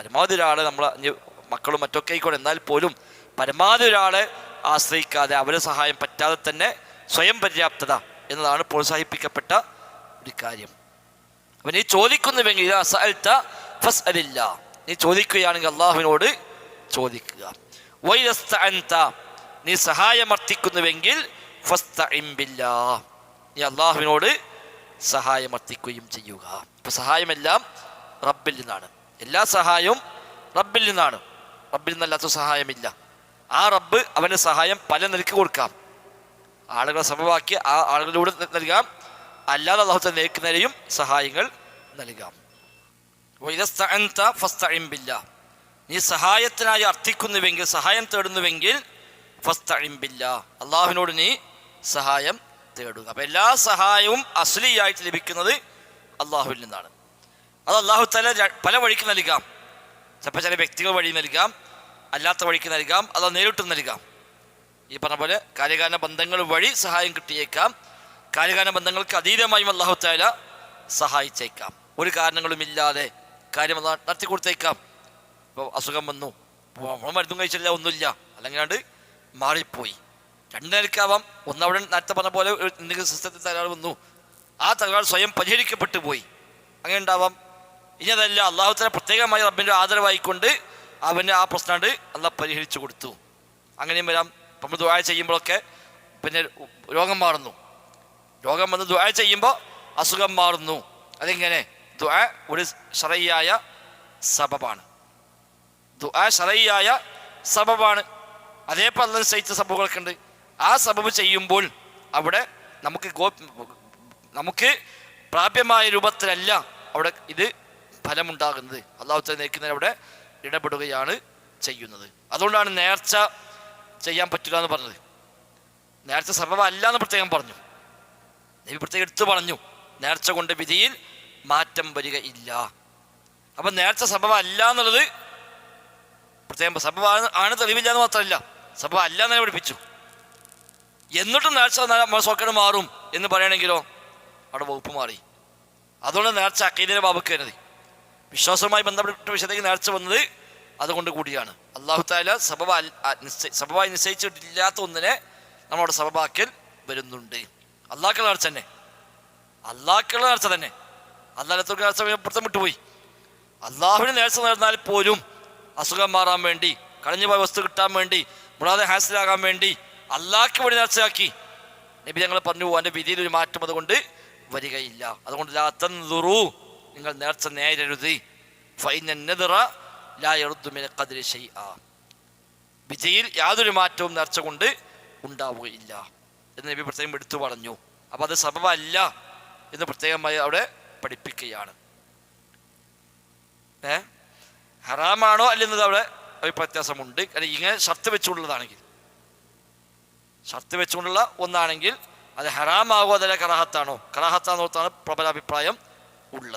പരമാവധി ഒരാളെ നമ്മൾ മക്കളും മറ്റൊക്കെ ആയിക്കോട്ടെ. എന്നാൽ പോലും പരമാവധി ഒരാളെ ആശ്രയിക്കാതെ അവരെ സഹായം പറ്റാതെ തന്നെ സ്വയം പര്യാപ്തത എന്നതാണ് പ്രോത്സാഹിപ്പിക്കപ്പെട്ട ഒരു കാര്യം. അവൻ നീ ചോദിക്കുന്നുവെങ്കിൽ ഫസ് ഫസ്അലില്ല. നീ ചോദിക്കുകയാണെങ്കിൽ അള്ളാഹുവിനോട് ചോദിക്കുക. വൈദസ്തഅൻത നീ സഹായമർത്ഥിക്കുന്നുവെങ്കിൽ നീ അള്ളാഹുവിനോട് സഹായമർത്ഥിക്കുകയും ചെയ്യുക. ഇപ്പം സഹായമെല്ലാം റബ്ബിൽ നിന്നാണ്. എല്ലാ സഹായവും റബ്ബിൽ നിന്നാണ്. റബ്ബിൽ നിന്നല്ലാത്ത സഹായമില്ല. ആ റബ്ബ് അവന് സഹായം പല നിലയ്ക്ക് കൊടുക്കാം. ആളുകളെ സമവാക്കി ആ ആളുകളിലൂടെ നൽകാം. അല്ലാതെ അള്ളാഹു നേക്കുന്നതിനെയും സഹായങ്ങൾ നൽകാം. നീ സഹായത്തിനായി അർത്ഥിക്കുന്നുവെങ്കിൽ സഹായം തേടുന്നുവെങ്കിൽ ഫസ്തഇൻ ബില്ലാ. അള്ളാഹുവിനോട് നീ സഹായം തേടുക. അപ്പം എല്ലാ സഹായവും അസ്ലിയായിട്ട് ലഭിക്കുന്നത് അള്ളാഹുവിൽ നിന്നാണ്. അത് അള്ളാഹു തല പല വഴിക്ക് നൽകാം. ചിലപ്പോൾ ചില വ്യക്തികൾ വഴി നൽകാം. അല്ലാത്ത വഴിക്ക് നൽകാം. അത് നേരിട്ട് നൽകാം. ഈ പറഞ്ഞ പോലെ കാര്യകാരണ ബന്ധങ്ങൾ വഴി സഹായം കിട്ടിയേക്കാം. കാര്യകാരണ ബന്ധങ്ങൾക്ക് അതീതമായും അള്ളാഹു താല സഹായിച്ചേക്കാം. ഒരു കാരണങ്ങളുമില്ലാതെ കാര്യം നടത്തി കൊടുത്തേക്കാം. ഇപ്പോൾ അസുഖം വന്നു. നമ്മൾ മരുന്നും കഴിച്ചില്ല ഒന്നുമില്ല. അല്ലെങ്കിലാണ്ട് മാറിപ്പോയി. രണ്ട് നിലക്കാവാം ഒന്നവിടെ നേരത്തെ പറഞ്ഞ പോലെ എന്തെങ്കിലും സിസ്റ്റത്തിൽ തകരാറ് വന്നു. ആ തകരാറ് സ്വയം പരിഹരിക്കപ്പെട്ടു പോയി. അങ്ങനെ ഉണ്ടാവാം. ഇനി അതല്ല അള്ളാഹു തന്നെ പ്രത്യേകമായി റബ്ബിന്റെ ആദരവായിക്കൊണ്ട് അവന് ആ പ്രശ്നമാണ്ട് അള്ളാഹ് പരിഹരിച്ചു കൊടുത്തു. അങ്ങനെയും വരാം. നമ്മൾ ദ്വായ ചെയ്യുമ്പോഴൊക്കെ പിന്നെ രോഗം മാറുന്നു. രോഗം വന്ന് ദ്വായ ചെയ്യുമ്പോൾ അസുഖം മാറുന്നു. അതെങ്ങനെ? ദുആ ഒരു ഷറയ്യായ സബബാണ്. ദുആ ഷറയ്യായ സബബാണ്. അതേപോലെ അല്ല നിശ്ചയിച്ച സബബുകളൊക്കെ ഉണ്ട് ആ സബബ് ചെയ്യുമ്പോൾ അവിടെ നമുക്ക് ഗോ നമുക്ക് പ്രാപ്യമായ രൂപത്തിലല്ല അവിടെ ഇത് ഫലമുണ്ടാകുന്നത്. അള്ളാഹു തന്നെ നയിക്കുന്നതിന് അവിടെ ഇടപെടുകയാണ് ചെയ്യുന്നത്. അതുകൊണ്ടാണ് നേർച്ച ചെയ്യാൻ പറ്റില്ല എന്ന് പറഞ്ഞത്. നേർച്ച സർവ അല്ല എന്ന് പ്രത്യേകം പറഞ്ഞു. നബി പ്രത്യേകം എടുത്തു പറഞ്ഞു. നേർച്ച കൊണ്ട് വിധിയിൽ മാറ്റം വരിക ഇല്ല. അപ്പം നേർച്ച സംഭവം അല്ല എന്നുള്ളത് പ്രത്യേകം സഭവ ആണ് തെളിവില്ല എന്ന് മാത്രമല്ല. സംഭവം അല്ല എന്നെ പഠിപ്പിച്ചു. എന്നിട്ടും നേർച്ച സോക്കേട് മാറും എന്ന് പറയണമെങ്കിലോ അവിടെ വകുപ്പ് മാറി. അതുകൊണ്ട് നേർച്ച അക്കീദിന്റെ ബാബക്ക് വരുന്നത്. വിശ്വാസവുമായി ബന്ധപ്പെട്ട വിഷയത്തേക്ക് നേർച്ച വന്നത് അതുകൊണ്ട് കൂടിയാണ്. അള്ളാഹു താല സബബ സബബായി നിശ്ചയിച്ചിട്ടില്ലാത്ത ഒന്നിനെ നമ്മുടെ സബബാക്കൽ വരുന്നുണ്ട്. അള്ളാഹ്ക്കുള്ള നേർച്ച തന്നെ. അള്ളാഹ്ക്കുള്ള നേർച്ച തന്നെ. അള്ളാഹത്തോക്ക് നേർച്ച പുറത്തം വിട്ടുപോയി. അള്ളാഹുവിന് നേർച്ച നേർന്നാൽ പോലും അസുഖം മാറാൻ വേണ്ടി കളഞ്ഞു പോയ വസ്തു കിട്ടാൻ വേണ്ടി മുളാതെ ഹാസിലാകാൻ വേണ്ടി അള്ളാഹ്ക്ക് വേണ്ടി നേർച്ചയാക്കി. നബി ഞങ്ങൾ പറഞ്ഞു എന്റെ വിധിയിൽ ഒരു മാറ്റം അതുകൊണ്ട് വരികയില്ല. അതുകൊണ്ട് ലാത്തൻ തൻദുറു നിങ്ങൾ നേർച്ച നേരരുത് വിജയിൽ യാതൊരു മാറ്റവും നേർച്ച കൊണ്ട് ഉണ്ടാവുകയില്ല എന്ന് നബി പ്രത്യേകം എടുത്തു പറഞ്ഞു. അപ്പോൾ അത് സബബല്ല എന്ന് പ്രത്യേകമായി അവിടെ പഠിപ്പിക്കുകയാണ്. ഏ? ഹറാമാണോ അല്ലെന്നത് അവിടെ വ്യത്യാസമുണ്ട്. കാരണം ഇങ്ങനെ ഷർത്ത് വെച്ചുകൊണ്ടുള്ളതാണെങ്കിൽ. ഷർത്ത് വെച്ചുകൊണ്ടുള്ള ഒന്നാണെങ്കിൽ അത് ഹറാമാകോ അതല്ല കറാഹത്താണോ? കറാഹത്താന്നോർത്താണ് പ്രബല അഭിപ്രായം ഉള്ളത്.